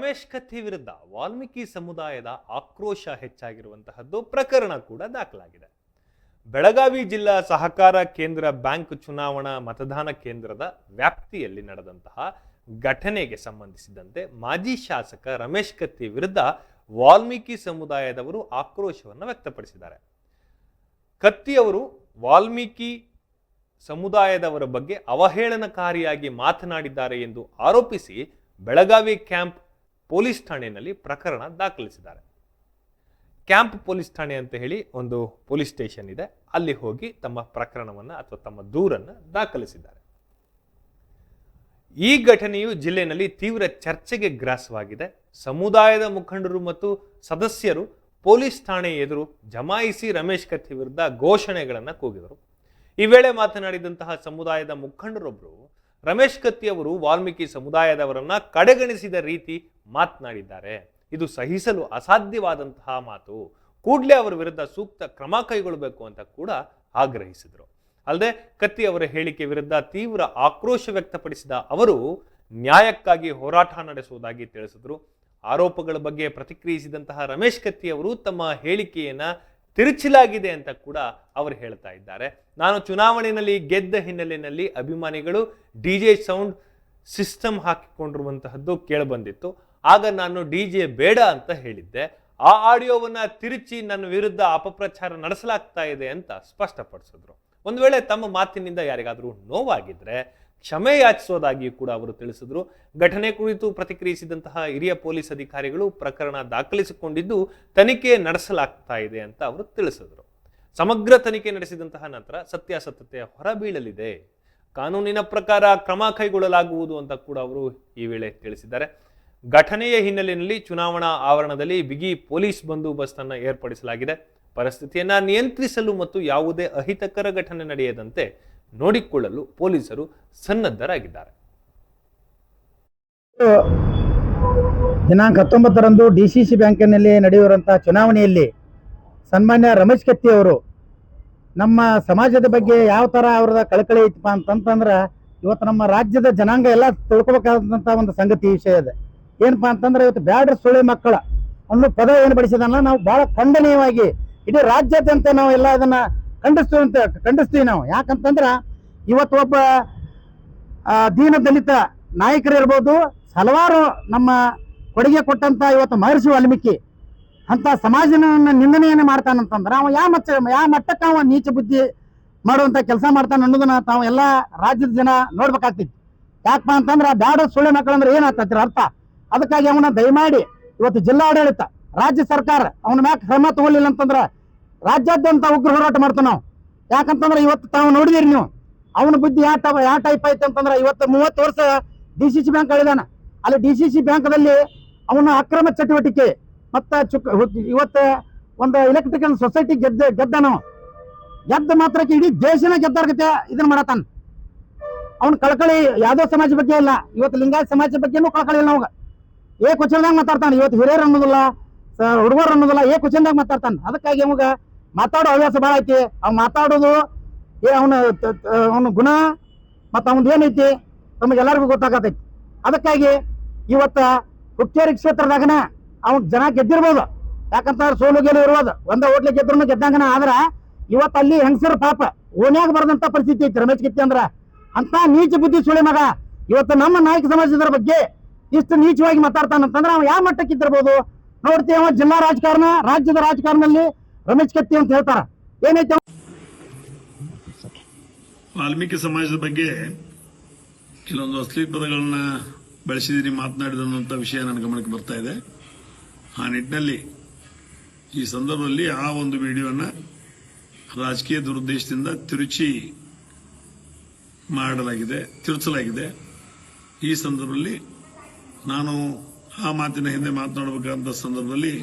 ರಮೇಶ್ ಕತ್ತಿ ವಿರುದ್ಧ ವಾಲ್ಮೀಕಿ ಸಮುದಾಯದ ಆಕ್ರೋಶ ಹೆಚ್ಚಾಗಿರುವಂತಹದ್ದು ಪ್ರಕರಣ ಕೂಡ ದಾಖಲಾಗಿದೆ. ಬೆಳಗಾವಿ ಜಿಲ್ಲಾ ಸಹಕಾರ ಕೇಂದ್ರ ಬ್ಯಾಂಕ್ ಚುನಾವಣಾ ಮತದಾನ ಕೇಂದ್ರದ ವ್ಯಾಪ್ತಿಯಲ್ಲಿ ನಡೆದಂತಹ ಘಟನೆಗೆ ಸಂಬಂಧಿಸಿದಂತೆ ಮಾಜಿ ಶಾಸಕ ರಮೇಶ್ ಕತ್ತಿ ವಿರುದ್ಧ ವಾಲ್ಮೀಕಿ ಸಮುದಾಯದವರು ಆಕ್ರೋಶವನ್ನು ವ್ಯಕ್ತಪಡಿಸಿದ್ದಾರೆ. ಕತ್ತಿಯವರು ವಾಲ್ಮೀಕಿ ಸಮುದಾಯದವರ ಬಗ್ಗೆ ಅವಹೇಳನಕಾರಿಯಾಗಿ ಮಾತನಾಡಿದ್ದಾರೆ ಎಂದು ಆರೋಪಿಸಿ ಬೆಳಗಾವಿ ಕ್ಯಾಂಪ್ ಪೊಲೀಸ್ ಠಾಣೆಯಲ್ಲಿ ಪ್ರಕರಣ ದಾಖಲಿಸಿದ್ದಾರೆ. ಕ್ಯಾಂಪ್ ಪೊಲೀಸ್ ಠಾಣೆ ಅಂತ ಹೇಳಿ ಒಂದು ಪೊಲೀಸ್ ಸ್ಟೇಷನ್ ಇದೆ. ಅಲ್ಲಿ ಹೋಗಿ ತಮ್ಮ ಪ್ರಕರಣವನ್ನು ಅಥವಾ ತಮ್ಮ ದೂರನ್ನು ದಾಖಲಿಸಿದ್ದಾರೆ. ಈ ಘಟನೆಯು ಜಿಲ್ಲೆಯಲ್ಲಿ ತೀವ್ರ ಚರ್ಚೆಗೆ ಗ್ರಾಸವಾಗಿದೆ. ಸಮುದಾಯದ ಮುಖಂಡರು ಮತ್ತು ಸದಸ್ಯರು ಪೊಲೀಸ್ ಠಾಣೆ ಎದುರು ಜಮಾಯಿಸಿ ರಮೇಶ್ ಕತ್ತಿ ವಿರುದ್ಧ ಘೋಷಣೆಗಳನ್ನು ಕೂಗಿದರು. ಈ ವೇಳೆ ಮಾತನಾಡಿದಂತಹ ಸಮುದಾಯದ ಮುಖಂಡರೊಬ್ಬರು ರಮೇಶ್ ಕತ್ತಿ ಅವರು ವಾಲ್ಮೀಕಿ ಸಮುದಾಯದವರನ್ನ ಕಡೆಗಣಿಸಿದ ರೀತಿ ಮಾತನಾಡಿದ್ದಾರೆ. ಇದು ಸಹಿಸಲು ಅಸಾಧ್ಯವಾದಂತಹ ಮಾತು. ಕೂಡಲೇ ಅವರ ವಿರುದ್ಧ ಸೂಕ್ತ ಕ್ರಮ ಕೈಗೊಳ್ಳಬೇಕು ಅಂತ ಕೂಡ ಆಗ್ರಹಿಸಿದರು. ಅಲ್ಲದೆ ಕತ್ತಿ ಅವರ ಹೇಳಿಕೆ ವಿರುದ್ಧ ತೀವ್ರ ಆಕ್ರೋಶ ವ್ಯಕ್ತಪಡಿಸಿದ ಅವರು ನ್ಯಾಯಕ್ಕಾಗಿ ಹೋರಾಟ ನಡೆಸುವುದಾಗಿ ತಿಳಿಸಿದರು. ಆರೋಪಗಳ ಬಗ್ಗೆ ಪ್ರತಿಕ್ರಿಯಿಸಿದಂತಹ ರಮೇಶ್ ಕತ್ತಿ ಅವರು ತಮ್ಮ ಹೇಳಿಕೆಯನ್ನ ತಿರುಚಲಾಗಿದೆ ಅಂತ ಕೂಡ ಅವರು ಹೇಳ್ತಾ ಇದ್ದಾರೆ. ನಾನು ಚುನಾವಣೆಯಲ್ಲಿ ಗೆದ್ದ ಹಿನ್ನೆಲೆಯಲ್ಲಿ ಅಭಿಮಾನಿಗಳು ಡಿ ಜೆ ಸೌಂಡ್ ಸಿಸ್ಟಮ್ ಹಾಕಿಕೊಂಡಿರುವಂತಹದ್ದು ಕೇಳಬಂದಿತ್ತು. ಆಗ ನಾನು ಡಿಜೆ ಬೇಡ ಅಂತ ಹೇಳಿದ್ದೆ. ಆ ಆಡಿಯೋವನ್ನ ತಿರುಚಿ ನನ್ನ ವಿರುದ್ಧ ಅಪಪ್ರಚಾರ ನಡೆಸಲಾಗ್ತಾ ಇದೆ ಅಂತ ಸ್ಪಷ್ಟಪಡಿಸಿದ್ರು. ಒಂದು ವೇಳೆ ತಮ್ಮ ಮಾತಿನಿಂದ ಯಾರಿಗಾದರೂ ನೋವಾಗಿದ್ರೆ ಕ್ಷಮೆ ಯಾಚಿಸೋದಾಗಿಯೂ ಕೂಡ ಅವರು ತಿಳಿಸಿದ್ರು. ಘಟನೆ ಕುರಿತು ಪ್ರತಿಕ್ರಿಯಿಸಿದಂತಹ ಹಿರಿಯ ಪೊಲೀಸ್ ಅಧಿಕಾರಿಗಳು ಪ್ರಕರಣ ದಾಖಲಿಸಿಕೊಂಡಿದ್ದು ತನಿಖೆ ನಡೆಸಲಾಗ್ತಾ ಇದೆ ಅಂತ ಅವರು ತಿಳಿಸಿದರು. ಸಮಗ್ರ ತನಿಖೆ ನಡೆಸಿದಂತಹ ನಂತರ ಸತ್ಯಾಸತ್ಯತೆ ಹೊರಬೀಳಲಿದೆ. ಕಾನೂನಿನ ಪ್ರಕಾರ ಕ್ರಮ ಕೈಗೊಳ್ಳಲಾಗುವುದು ಅಂತ ಕೂಡ ಅವರು ಈ ವೇಳೆ ತಿಳಿಸಿದ್ದಾರೆ. ಘಟನೆಯ ಹಿನ್ನೆಲೆಯಲ್ಲಿ ಚುನಾವಣಾ ಆವರಣದಲ್ಲಿ ಬಿಗಿ ಪೊಲೀಸ್ ಬಂದೋಬಸ್ತ್ ಅನ್ನು ಏರ್ಪಡಿಸಲಾಗಿದೆ. ಪರಿಸ್ಥಿತಿಯನ್ನ ನಿಯಂತ್ರಿಸಲು ಮತ್ತು ಯಾವುದೇ ಅಹಿತಕರ ಘಟನೆ ನಡೆಯದಂತೆ ನೋಡಿಕೊಳ್ಳಲು ಪೊಲೀಸರು ಸನ್ನದ್ಧರಾಗಿದ್ದಾರೆ. ದಿನಾಂಕ ಹತ್ತೊಂಬತ್ತರಂದು ಡಿ ಸಿ ಸಿ ಬ್ಯಾಂಕಿನಲ್ಲಿ ನಡೆಯುವಂತಹ ಚುನಾವಣೆಯಲ್ಲಿ ಸನ್ಮಾನ್ಯ ರಮೇಶ್ ಕತ್ತಿ ಅವರು, ನಮ್ಮ ಸಮಾಜದ ಬಗ್ಗೆ ಯಾವ ತರ ಅವ್ರದ ಕಳಕಳಿ ಐತಪ್ಪ ಅಂತಂತಂದ್ರೆ ಇವತ್ತು ನಮ್ಮ ರಾಜ್ಯದ ಜನಾಂಗ ಎಲ್ಲ ತಿಳ್ಕೊಬೇಕಾದಂಥ ಒಂದು ಸಂಗತಿ ವಿಷಯ ಇದೆ. ಏನಪ್ಪಾ ಅಂತಂದ್ರೆ ಇವತ್ತು ಬ್ಯಾಡ್ರ ಸುಳಿ ಮಕ್ಕಳ ಅನ್ನೋ ಪದ ಏನು ಬಡಿಸಿದ ನಾವು ಬಹಳ ಖಂಡನೀಯವಾಗಿ ಇಡೀ ರಾಜ್ಯಾದ್ಯಂತ ನಾವು ಎಲ್ಲ ಅದನ್ನ ಖಂಡಿಸ್ತೀವಿ ಅಂತ ಖಂಡಿಸ್ತೀವಿ ನಾವು. ಯಾಕಂತಂದ್ರ ಇವತ್ತು ಒಬ್ಬ ದೀನ ದಲಿತ ನಾಯಕರು ಇರ್ಬೋದು ಹಲವಾರು ನಮ್ಮ ಕೊಡುಗೆ ಕೊಟ್ಟಂತ ಇವತ್ತು ಮಹರ್ಷಿ ವಾಲ್ಮೀಕಿ ಅಂತ ಸಮಾಜನ ನಿಂದನೆಯನ್ನು ಮಾಡ್ತಾನಂತಂದ್ರೆ ಅವ ಯಾವ ಮಚ್ಚ ಯಾವ ಮಟ್ಟಕ್ಕೆ ಅವ ನೀಚ ಬುದ್ಧಿ ಮಾಡುವಂತ ಕೆಲಸ ಮಾಡ್ತಾನೆ ಅನ್ನೋದನ್ನ ತಾವು ಎಲ್ಲ ರಾಜ್ಯದ ಜನ ನೋಡ್ಬೇಕಾಗ್ತಿತ್ತು ಯಾಕಪ್ಪ ಅಂತಂದ್ರೆ ಬ್ಯಾಡ ಸುಳ್ಳು ಮಕ್ಕಳಂದ್ರೆ ಏನಾಗ್ತೈತಿ ಅರ್ಥ? ಅದಕ್ಕಾಗಿ ಅವನ ದಯಮಾಡಿ ಇವತ್ತು ಜಿಲ್ಲಾಡಳಿತ, ರಾಜ್ಯ ಸರ್ಕಾರ ಅವನ ಮ್ಯಾಕ್ ಕ್ರಮ ತಗೊಳ್ಳಿಲ್ಲ ಅಂತಂದ್ರ ರಾಜ್ಯಾದ್ಯಂತ ಉಗ್ರ ಹೋರಾಟ ಮಾಡ್ತಾನ ಯಾಕಂತಂದ್ರೆ ಇವತ್ತು ತಾವು ನೋಡಿದಿರಿ ನೀವು. ಅವನ ಬುದ್ಧಿ ಯಾವ ಟೈಪ್ ಯಾವ ಟೈಪ್ ಐತೆ ಅಂತಂದ್ರೆ ಇವತ್ತು ಮೂವತ್ತು ವರ್ಷ ಡಿ ಸಿ ಸಿ ಬ್ಯಾಂಕ್ ಅಳಿದಾನ ಅಲ್ಲಿ ಡಿ ಸಿ ಸಿ ಬ್ಯಾಂಕ್ದಲ್ಲಿ ಅವನ ಅಕ್ರಮ ಚಟುವಟಿಕೆ ಮತ್ತು ಚುಕ್ ಇವತ್ತು ಒಂದು ಎಲೆಕ್ಟ್ರಿಕಲ್ ಸೊಸೈಟಿ ಗೆದ್ದ, ಗೆದ್ದನು ಗೆದ್ದ ಮಾತ್ರಕ್ಕೆ ಇಡೀ ದೇಶನೇ ಗೆದ್ದಾರ್ಗತೆ ಇದನ್ನ ಮಾಡತಾನ. ಅವನು ಕಳ್ಕಳಿ ಯಾವ್ದೋ ಸಮಾಜ ಬಗ್ಗೆ ಇಲ್ಲ. ಇವತ್ತು ಲಿಂಗಾಯತ ಸಮಾಜ ಬಗ್ಗೆನೂ ಕಳ್ಕಳಿ ಇಲ್ಲ ಅವಾಗ. ಏ ಕುಚಲ್ದಾಗ ಮಾತಾಡ್ತಾನೆ. ಇವತ್ತು ಹಿರಿಯರು ಅನ್ನೋದಿಲ್ಲ ಹುಡುಗರು ಅನ್ನೋದಿಲ್ಲ, ಏ ಕುಚಲ್ದಾಗ ಮಾತಾಡ್ತಾನೆ. ಅದಕ್ಕಾಗಿ ಅವಾಗ ಮಾತಾಡೋ ಹವ್ಯಾಸ ಭಾಳ ಐತಿ. ಅವ್ ಮಾತಾಡೋದು, ಏ ಅವನ ಅವನ ಗುಣ ಮತ್ತು ಅವನದು ಏನೈತಿ ನಮಗೆಲ್ಲರಿಗೂ ಗೊತ್ತಾಗತೈತಿ. ಅದಕ್ಕಾಗಿ ಇವತ್ತ ಹುಕ್ಕೇರಿ ಕ್ಷೇತ್ರದಾಗನ ಅವ್ನ ಜನ ಗೆದ್ದಿರ್ಬೋದು. ಯಾಕಂತಂದ್ರೆ ಸೋಲು ಗೆಲು ಇರ್ಬೋದು. ಒಂದ ಹೋಟ್ಲಿ ಗೆದ್ರು ಗೆದ್ದಂಗನ. ಆದ್ರ ಇವತ್ತು ಅಲ್ಲಿ ಹೆಂಗಸರ ಪಾಪ ಓನ್ಯಾಗ ಬರದಂತ ಪರಿಸ್ಥಿತಿ ಐತಿ. ರಮೇಶ್ ಕಿತ್ತಿ ಅಂದ್ರ ಅಂತ ನೀಚ ಬುದ್ಧಿ ಸುಳಿ ಮಗ ಇವತ್ತು ನಮ್ಮ ನಾಯಕ ಸಮಾಜದ ಬಗ್ಗೆ ಇಷ್ಟು ನೀಚವಾಗಿ ಮಾತಾಡ್ತಾನಂತಂದ್ರೆ ಅವ್ ಯಾವ ಮಟ್ಟಕ್ಕೆ ಇದ್ದಿರ್ಬೋದು? ನೋಡ್ತೀವಿ ಜಿಲ್ಲಾ ರಾಜಕಾರಣ, ರಾಜ್ಯದ ರಾಜಕಾರಣದಲ್ಲಿ ರಮೇಶ್ ಕತ್ತಿ ಅಂತ ಹೇಳ್ತಾರ. ಏನೈತೆ? ವಾಲ್ಮೀಕಿ ಸಮಾಜದ ಬಗ್ಗೆ ಕೆಲವೊಂದು ಅಶ್ಲೀಲ ಪದಗಳನ್ನ ಬೆಳೆಸಿದೀನಿ ಮಾತನಾಡಿದಂಥ ವಿಷಯ ನನ್ನ ಗಮನಕ್ಕೆ ಬರ್ತಾ ಇದೆ. ಆ ನಿಟ್ಟಿನಲ್ಲಿ ಈ ಸಂದರ್ಭದಲ್ಲಿ ಆ ಒಂದು ವಿಡಿಯೋನ ರಾಜಕೀಯ ದುರುದ್ದೇಶದಿಂದ ತಿರುಚಿ ಮಾಡಲಾಗಿದೆ, ತಿರುಚಲಾಗಿದೆ. ಈ ಸಂದರ್ಭದಲ್ಲಿ ನಾನು ಆ ಮಾತಿನ ಹಿಂದೆ ಮಾತನಾಡಬೇಕಾದಂಥ ಸಂದರ್ಭದಲ್ಲಿ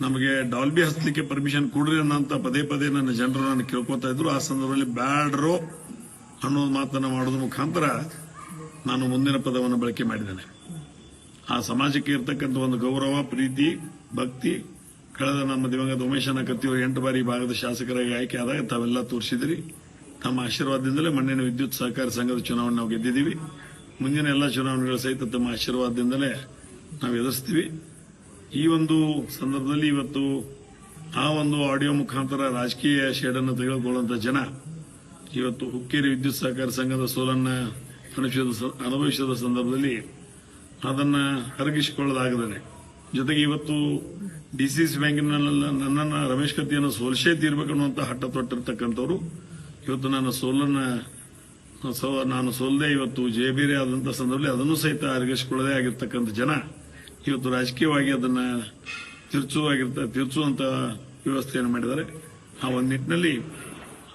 ನಮಗೆ ಡಾಲ್ಬಿ ಹಚ್ಚಲಿಕ್ಕೆ ಪರ್ಮಿಷನ್ ಕೊಡ್ರಿ ಅನ್ನೋಂಥ ಪದೇ ಪದೇ ನನ್ನ ಜನರು ನಾನು ಕೇಳ್ಕೊತಾ ಇದ್ರು. ಆ ಸಂದರ್ಭದಲ್ಲಿ ಬ್ಯಾಡ್ರೋ ಅನ್ನೋ ಮಾತನ್ನ ಮಾಡೋದ್ರ ಮುಖಾಂತರ ನಾನು ಮುಂದಿನ ಪದವನ್ನು ಬಳಕೆ ಮಾಡಿದ್ದೇನೆ. ಆ ಸಮಾಜಕ್ಕೆ ಇರತಕ್ಕಂಥ ಒಂದು ಗೌರವ, ಪ್ರೀತಿ, ಭಕ್ತಿ, ಕಳೆದ ನಮ್ಮ ದಿವಂಗತ ಉಮೇಶನ ಕತ್ತಿಯವರು ಎಂಟು ಬಾರಿ ಭಾಗದ ಶಾಸಕರಾಗಿ ಆಯ್ಕೆ ಆದಾಗ ತಾವೆಲ್ಲ ತೋರಿಸಿದ್ರಿ. ತಮ್ಮ ಆಶೀರ್ವಾದದಿಂದಲೇ ಮಣ್ಣಿನ ವಿದ್ಯುತ್ ಸಹಕಾರಿ ಸಂಘದ ಚುನಾವಣೆ ನಾವು ಗೆದ್ದಿದ್ದೀವಿ. ಮುಂದಿನ ಎಲ್ಲ ಚುನಾವಣೆಗಳು ಸಹಿತ ತಮ್ಮ ಆಶೀರ್ವಾದದಿಂದಲೇ ನಾವು ಎದುರಿಸ್ತೀವಿ. ಈ ಒಂದು ಸಂದರ್ಭದಲ್ಲಿ ಇವತ್ತು ಆ ಒಂದು ಆಡಿಯೋ ಮುಖಾಂತರ ರಾಜಕೀಯ ಶೇಡನ್ನು ತೆಗೆದುಕೊಳ್ಳುವಂತ ಜನ ಇವತ್ತು ಹುಕ್ಕೇರಿ ವಿದ್ಯುತ್ ಸಹಕಾರ ಸಂಘದ ಸೋಲನ್ನ ಅನುಭವಿಸಿದ ಅನುಭವಿಸಿದ ಸಂದರ್ಭದಲ್ಲಿ ಅದನ್ನ ಅರಗಿಸಿಕೊಳ್ಳಲಾಗದೇ ಜೊತೆಗೆ ಇವತ್ತು ಡಿಸಿಸಿ ಬ್ಯಾಂಕಿನಲ್ಲ ನನ್ನನ್ನು ರಮೇಶ್ ಕತ್ತಿಯನ್ನು ಸೋಲಿಸೇ ತೀರ್ಬೇಕನ್ನುವಂತಹ ಹಟ್ಟ ತೊಟ್ಟಿರ್ತಕ್ಕಂಥವ್ರು ಇವತ್ತು ನನ್ನ ಸೋಲನ್ನ ನಾನು ಸೋಲ್ದೆ ಇವತ್ತು ಜಯಬೇರೆ ಆದಂತ ಸಂದರ್ಭದಲ್ಲಿ ಅದನ್ನು ಸಹಿತ ಅರಗಿಸಿಕೊಳ್ಳದೇ ಆಗಿರ್ತಕ್ಕಂಥ ಜನ ಇವತ್ತು ರಾಜಕೀಯವಾಗಿ ಅದನ್ನ ತಿರ್ಚುವಾಗಿರ್ತ, ತಿರುಚುವಂತ ವ್ಯವಸ್ಥೆಯನ್ನು ಮಾಡಿದ್ದಾರೆ. ಆ ಒಂದು ನಿಟ್ಟಿನಲ್ಲಿ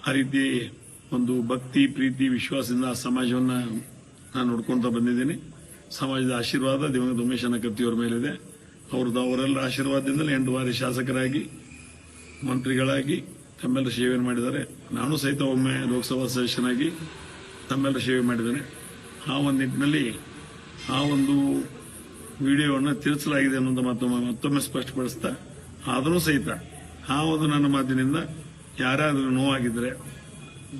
ಆ ರೀತಿ ಒಂದು ಭಕ್ತಿ, ಪ್ರೀತಿ, ವಿಶ್ವಾಸದಿಂದ ಆ ಸಮಾಜವನ್ನ ನಾನು ನೋಡ್ಕೊಂತ ಬಂದಿದ್ದೀನಿ. ಸಮಾಜದ ಆಶೀರ್ವಾದ ದಿವಂಗತ ಉಮೇಶ್ ಕತ್ತಿಯವರ ಮೇಲಿದೆ. ಅವ್ರದ್ದು ಅವರೆಲ್ಲ ಆಶೀರ್ವಾದದಿಂದಲೇ ಎಂಟು ಬಾರಿ ಶಾಸಕರಾಗಿ, ಮಂತ್ರಿಗಳಾಗಿ ತಮ್ಮೆಲ್ಲ ಸೇವೆಯನ್ನು ಮಾಡಿದ್ದಾರೆ. ನಾನು ಸಹಿತ ಒಮ್ಮೆ ಲೋಕಸಭಾ ಸದಸ್ಯನಾಗಿ ತಮ್ಮೆಲ್ಲ ಸೇವೆ ಮಾಡಿದ್ದೇನೆ. ಆ ಒಂದು ನಿಟ್ಟಿನಲ್ಲಿ ಆ ಒಂದು ವಿಡಿಯೋವನ್ನು ತಿಳಿಸಲಾಗಿದೆ ಅನ್ನೋದು ಮತ್ತೊಮ್ಮೆ ಸ್ಪಷ್ಟಪಡಿಸ್ತಾ, ಆದರೂ ಸಹಿತ ಆ ಒಂದು ನನ್ನ ಮಾತಿನಿಂದ ಯಾರಾದರೂ ನೋವಾಗಿದ್ರೆ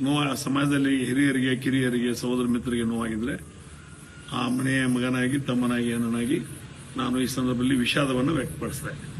ನೋವ ಸಮಾಜದಲ್ಲಿ ಹಿರಿಯರಿಗೆ, ಕಿರಿಯರಿಗೆ, ಸಹೋದರ ಮಿತ್ರರಿಗೆ ನೋವಾಗಿದ್ರೆ, ಆ ಮನೆಯ ಮಗನಾಗಿ, ತಮ್ಮನಾಗಿ, ಅಣ್ಣನಾಗಿ ನಾನು ಈ ಸಂದರ್ಭದಲ್ಲಿ ವಿಷಾದವನ್ನು ವ್ಯಕ್ತಪಡಿಸಿದೆ.